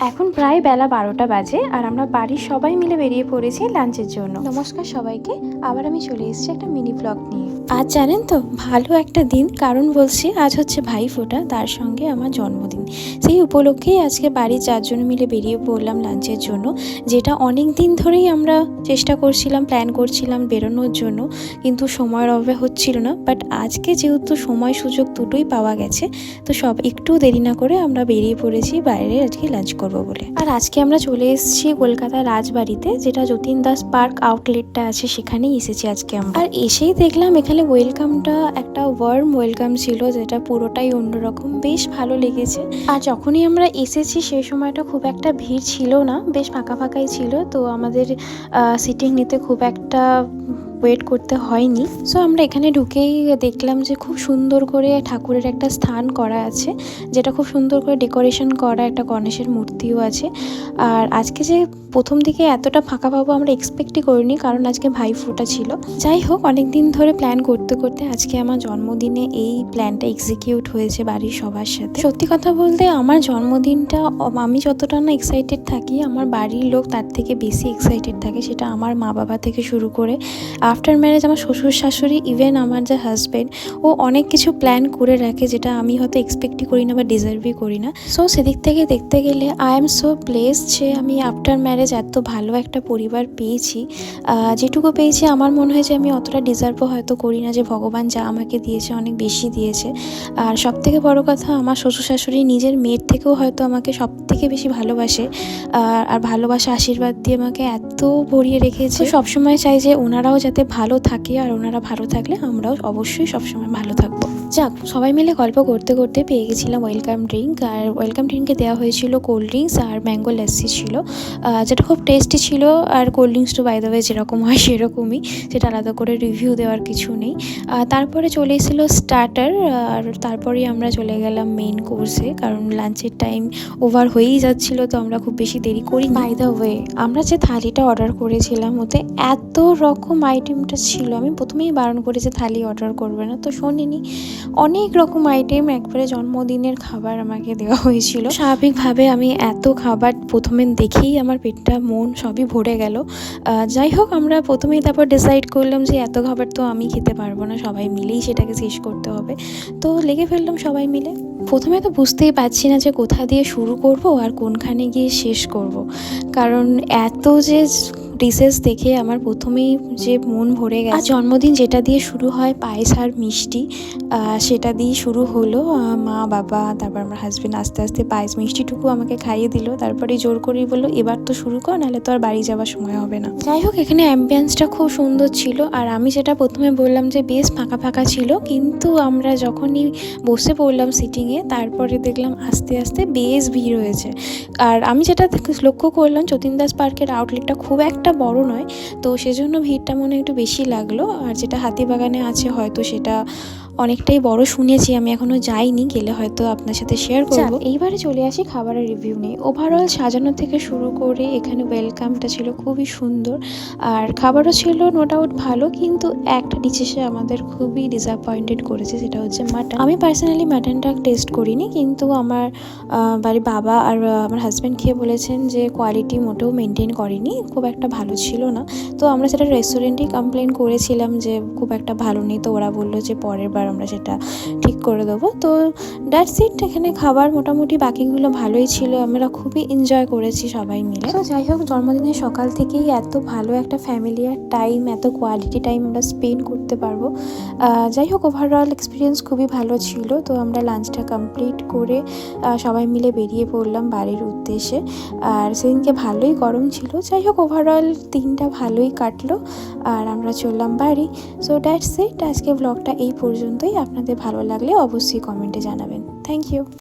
এখন প্রায় বেলা বারোটা বাজে আর আমরা বাড়ির সবাই মিলে বেরিয়ে পড়েছি লাঞ্চের জন্য। নমস্কার সবাইকে আবার আমি চলে এসেছি একটা মিনি ব্লগ নিয়ে। আজ জানেন তো ভালো একটা দিন। কারণ বলছি আজ হচ্ছে ভাই ফোটা তার সঙ্গে আমার জন্মদিন। সেই উপলক্ষেই আজকে বাড়ির চারজন মিলে বেরিয়ে পড়লাম লাঞ্চের জন্য যেটা অনেক দিন ধরেই আমরা চেষ্টা করছিলাম প্ল্যান করছিলাম বেরোনোর জন্য কিন্তু সময়ের অভাবে হচ্ছিল না। বাট আজকে যেহেতু সময় সুযোগ দুটোই পাওয়া গেছে তো সব একটু দেরি না করে আমরা বেরিয়ে পড়েছি বাইরে আজকে লাঞ্চ করব বলে। আর আজকে আমরা চলে এসেছি কলকাতা রাজবাড়িতে, যেটা যতীন দাস পার্ক আউটলেটটা আছে, সেখানেই এসেছি আজকে আমরা। আর এসেই দেখলাম এখানে ওয়েলকামটা একটা ওয়ার্ম ওয়েলকাম ছিল, যেটা পুরোটাই অন্যরকম। বেশ ভালো লেগেছে। আর যখনই আমরা এসেছি সেই সময়টা খুব একটা ভিড় ছিল না, বেশ ফাঁকা ফাঁকাই ছিল। তো আমাদের সিটিং নিতে খুব একটা ওয়েট করতে হয়নি। সো আমরা এখানে ঢুকেই দেখলাম যে খুব সুন্দর করে ঠাকুরের একটা স্থান করা আছে, যেটা খুব সুন্দর করে ডেকোরেশন করা একটা গণেশের মূর্তিও আছে। আর আজকে যে প্রথম দিকে এতটা ফাঁকা পাবো আমরা এক্সপেক্টই করিনি, কারণ আজকে ভাইফোঁটা ছিল। যাই হোক অনেক দিন ধরে প্ল্যান করতে করতে আজকে আমার জন্মদিনে এই প্ল্যানটা এক্সিকিউট হয়েছে বাড়ির সবার সাথে। সত্যি কথা বলতে আমার জন্মদিনটা আমি যতটা না এক্সাইটেড থাকি, আমার বাড়ির লোক তার থেকে বেশি এক্সাইটেড থাকে, সেটা আমার মা বাবা থেকে শুরু করে আফটার ম্যারেজ আমার শ্বশুর শাশুড়ি ইভেন আমার যে হাজব্যান্ড ও অনেক কিছু প্ল্যান করে রাখে যেটা আমি হয়তো এক্সপেক্টই করি না বা ডিজার্ভই করি না। সো সেদিক থেকে দেখতে গেলে আই এম সো প্লেস যে আমি আফটার ম্যারেজ এত ভালো একটা পরিবার পেয়েছি। যেটুকু পেয়েছি আমার মনে হয় যে আমি অতটা ডিজার্ভও হয়তো করি না যে ভগবান যা আমাকে দিয়েছে অনেক বেশি দিয়েছে। আর সব থেকে বড় কথা আমার শ্বশুর শাশুড়ি নিজের মেয়ের থেকেও হয়তো আমাকে সব থেকে বেশি ভালোবাসে। আর ভালোবাসা আশীর্বাদ দিয়ে আমাকে এত ভরিয়ে রেখেছে। সবসময় চাই যে ওনারাও যাতে ভালো থাকে আর ওনারা ভালো থাকলে আমরাও অবশ্যই সবসময় ভালো থাকব। যাক, সবাই মিলে গল্প করতে করতে পেয়ে গেছিলাম ওয়েলকাম ড্রিঙ্ক আর ওয়েলকাম ড্রিঙ্কে দেওয়া হয়েছিল কোল্ড ড্রিঙ্কস আর ম্যাঙ্গো লাস্সি ছিল। যেটা খুব টেস্টি ছিল আর কোল্ড ড্রিঙ্কস তো বাই ওয়ে যেরকম হয় সেরকমই, সেটা আলাদা করে রিভিউ দেওয়ার কিছু নেই। তারপরে চলে এসেছিল স্টার্টার আর তারপরেই আমরা চলে গেলাম মেন কোর্সে কারণ লাঞ্চের টাইম ওভার হয়েই যাচ্ছিল, তো আমরা খুব বেশি দেরি করি বাই দ্য ওয়ে আমরা যে থালিটা অর্ডার করেছিলাম, ওতে এত রকম আইটেমটা ছিল। আমি প্রথমেই বারণ করি যে থালি অর্ডার করবে না। তো শোনেনি। অনেক রকম আইটেম একবারে জন্মদিনের খাবার আমাকে দেওয়া হয়েছিল। স্বাভাবিকভাবে আমি এত খাবার প্রথমে দেখেই আমার পেটটা, মন সবই ভরে গেল। যাই হোক, আমরা প্রথমেই তারপর ডিসাইড করলাম যে এত খাবার তো আমি খেতে পারব না, সবাই মিলেই সেটাকে শেষ করতে হবে। তো লেগে ফেললাম সবাই মিলে। প্রথমে তো বুঝতেই পারছি না যে কোথা দিয়ে শুরু করব আর কোনখানে গিয়ে শেষ করব। কারণ এত যে ডিশেস দেখে আমার প্রথমেই যে মন ভরে গেছে। আর জন্মদিন যেটা দিয়ে শুরু হয় পায়েস আর মিষ্টি সেটা দিয়ে শুরু হলো। মা বাবা তারপর আমার হাজব্যান্ড আস্তে আস্তে পায়েস মিষ্টিটুকু আমাকে খাইয়ে দিল। তারপরে জোর করেই বলল এবার তো শুরু কর নাহলে তো আর বাড়ি যাওয়ার সময় হবে না। যাই হোক এখানে অ্যাম্বিয়েন্সটা খুব সুন্দর ছিল। আর আমি যেটা প্রথমে বললাম যে বেশ ফাঁকা ফাঁকা ছিল। কিন্তু আমরা যখনই বসে পড়লাম সিটিংয়ে তারপরে দেখলাম আস্তে আস্তে বেশ ভিড় হয়েছে। আর আমি যেটা লক্ষ্য করলাম যতীন দাস পার্কের আউটলেটটা খুব একটা বড় নয়। তো সেজন্য ভিড়টা মনে একটু বেশি লাগল। আর যেটা হাতিবাগানে আছে হয়তো সেটা অনেকটাই বড় শুনেছি আমি এখনও যাইনি গেলে হয়তো আপনার সাথে শেয়ার করব। এইবারে চলে আসি খাবারের রিভিউ নেই ওভারঅল সাজানো থেকে শুরু করে এখানে ওয়েলকামটা ছিল খুবই সুন্দর। আর খাবারও ছিল নো ডাউট ভালো কিন্তু একটা ডিশেসে আমাদের খুবই ডিসঅ্যাপয়েন্টেড করেছে সেটা হচ্ছে মাটন আমি পার্সোনালি মাটনটা টেস্ট করিনি কিন্তু আমার বাড়ির বাবা আর আমার হাজব্যান্ড খেয়ে বলেছেন যে কোয়ালিটি মোটেও মেনটেন করেনি খুব একটা ভালো ছিল না। তো আমরা সেটা রেস্টুরেন্টেই কমপ্লেন করেছিলাম যে খুব একটা ভালো নেই তো ওরা বলল যে পরের বার আমরা সেটা ঠিক করে দেবো। তো দ্যাটস ইট এখানে খাবার মোটামুটি বাকিগুলো ভালোই ছিল। আমরা খুবই এনজয় করেছি সবাই মিলে। তো যাই হোক, জন্মদিনের সকাল থেকেই এত ভালো একটা ফ্যামিলিয়ার টাইম এত কোয়ালিটি টাইম আমরা স্পেন্ড করতে পারব। যাই হোক ওভারঅল এক্সপিরিয়েন্স খুবই ভালো ছিল। তো আমরা লাঞ্চটা কমপ্লিট করে সবাই মিলে বেরিয়ে পড়লাম বাড়ির উদ্দেশ্যে। আর সেদিনকে ভালোই গরম ছিল। যাই হোক ওভারঅল দিনটা ভালোই কাটলো। আর আমরা চললাম বাড়ি। সো দ্যাটস ইট আজকে ব্লগটা এই পর্যন্তই। আপনাদের ভালো লাগলে অবশ্যই কমেন্টে জানাবেন। Thank you